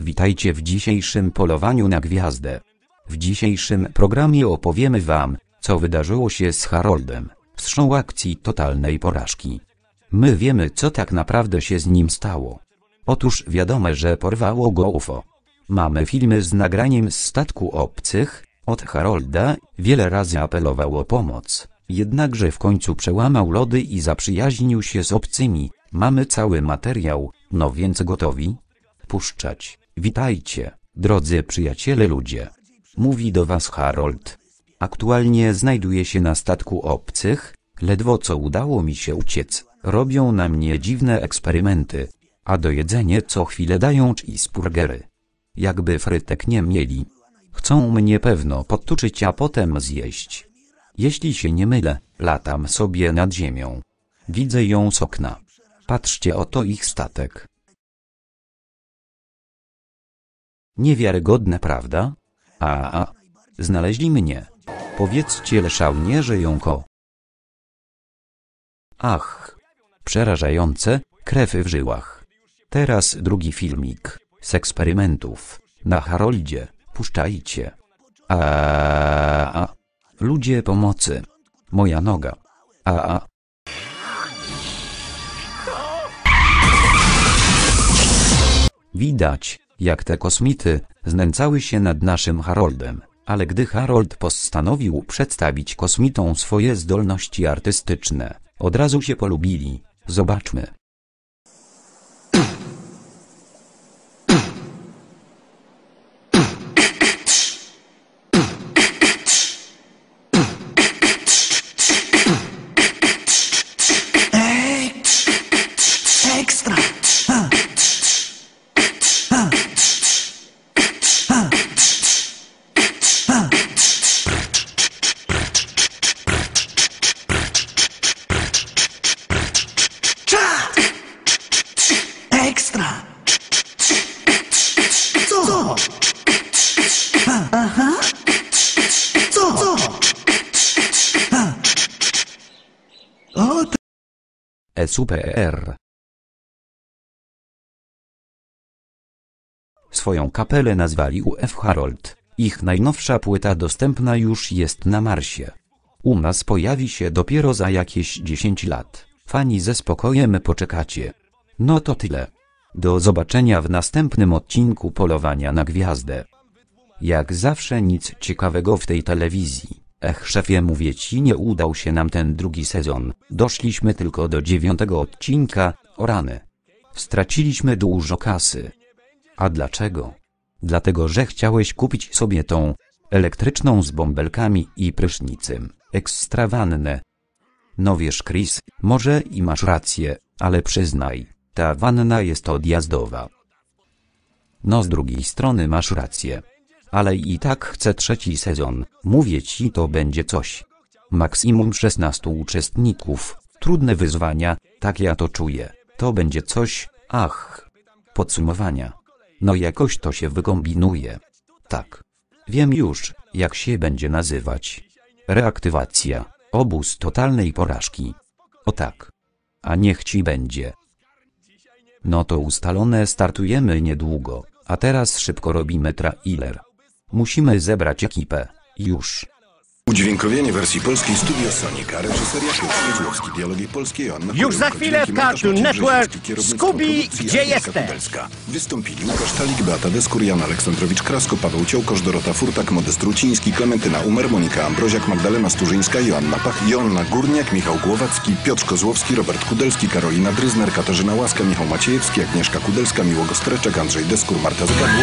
Witajcie w dzisiejszym polowaniu na gwiazdę. W dzisiejszym programie opowiemy wam, co wydarzyło się z Haroldem, wstrzą akcji totalnej porażki. My wiemy, co tak naprawdę się z nim stało. Otóż wiadomo, że porwało go UFO. Mamy filmy z nagraniem z statku obcych, od Harolda, wiele razy apelował o pomoc. Jednakże w końcu przełamał lody i zaprzyjaźnił się z obcymi. Mamy cały materiał, no więc gotowi? Puszczać. Witajcie, drodzy przyjaciele ludzie. Mówi do was Harold. Aktualnie znajduję się na statku obcych, ledwo co udało mi się uciec. Robią na mnie dziwne eksperymenty, a do jedzenia co chwilę dają cheeseburgery. Jakby frytek nie mieli. Chcą mnie pewno podtuczyć, a potem zjeść. Jeśli się nie mylę, latam sobie nad ziemią. Widzę ją z okna. Patrzcie oto ich statek. Niewiarygodne, prawda? A, a. Znaleźli mnie. Powiedzcie leszałnie, że jąko. Ach. Przerażające, krew w żyłach. Teraz drugi filmik. Z eksperymentów. Na Haroldzie. Puszczajcie. A. Ludzie pomocy. Moja noga. A, a. Widać, jak te kosmity znęcały się nad naszym Haroldem, ale gdy Harold postanowił przedstawić kosmitom swoje zdolności artystyczne, od razu się polubili. Zobaczmy. O, SUPR. Swoją kapelę nazwali UF Harold. Ich najnowsza płyta dostępna już jest na Marsie. U nas pojawi się dopiero za jakieś 10 lat. Fani ze spokojem poczekacie. No to tyle. Do zobaczenia w następnym odcinku Polowania na Gwiazdę. Jak zawsze nic ciekawego w tej telewizji. Ech szefie mówię ci nie udał się nam ten drugi sezon. Doszliśmy tylko do dziewiątego odcinka, o rany. Straciliśmy dużo kasy. A dlaczego? Dlatego, że chciałeś kupić sobie tą elektryczną z bąbelkami i prysznicem. Ekstrawannę. No wiesz, Chris, może i masz rację, ale przyznaj, ta wanna jest odjazdowa. No z drugiej strony masz rację. Ale i tak chcę trzeci sezon, mówię ci to będzie coś. Maksimum 16 uczestników, trudne wyzwania, tak ja to czuję, to będzie coś, ach. Podsumowania. No jakoś to się wykombinuje. Tak. Wiem już, jak się będzie nazywać. Reaktywacja. Obóz totalnej porażki. O tak. A niech ci będzie. No to ustalone startujemy niedługo, a teraz szybko robimy trailer. Musimy zebrać ekipę. Już. Udźwiękowienie wersji polskiej Studio Sonika, reżyseria Piotr Kozłowski, dialogi polskie Joanna Już za chwilę w Cartoon Network. Produkcji gdzie jesteś? Kudelska. Wystąpili Łukasz Talik, Beata Deskur, Jan Aleksandrowicz Krasko, Paweł Ciołkosz, Dorota Furtak, Modest Ruciński, Klementyna Umer, Monika Ambroziak, Magdalena Sturzyńska, Joanna Pach, Joanna Górniak, Michał Głowacki, Piotr Kozłowski, Robert Kudelski, Karolina Dryzner, Katarzyna Łaska, Michał Maciejewski, Agnieszka Kudelska, Miłogo Streczek, Andrzej Deskur, Marta Zgadło.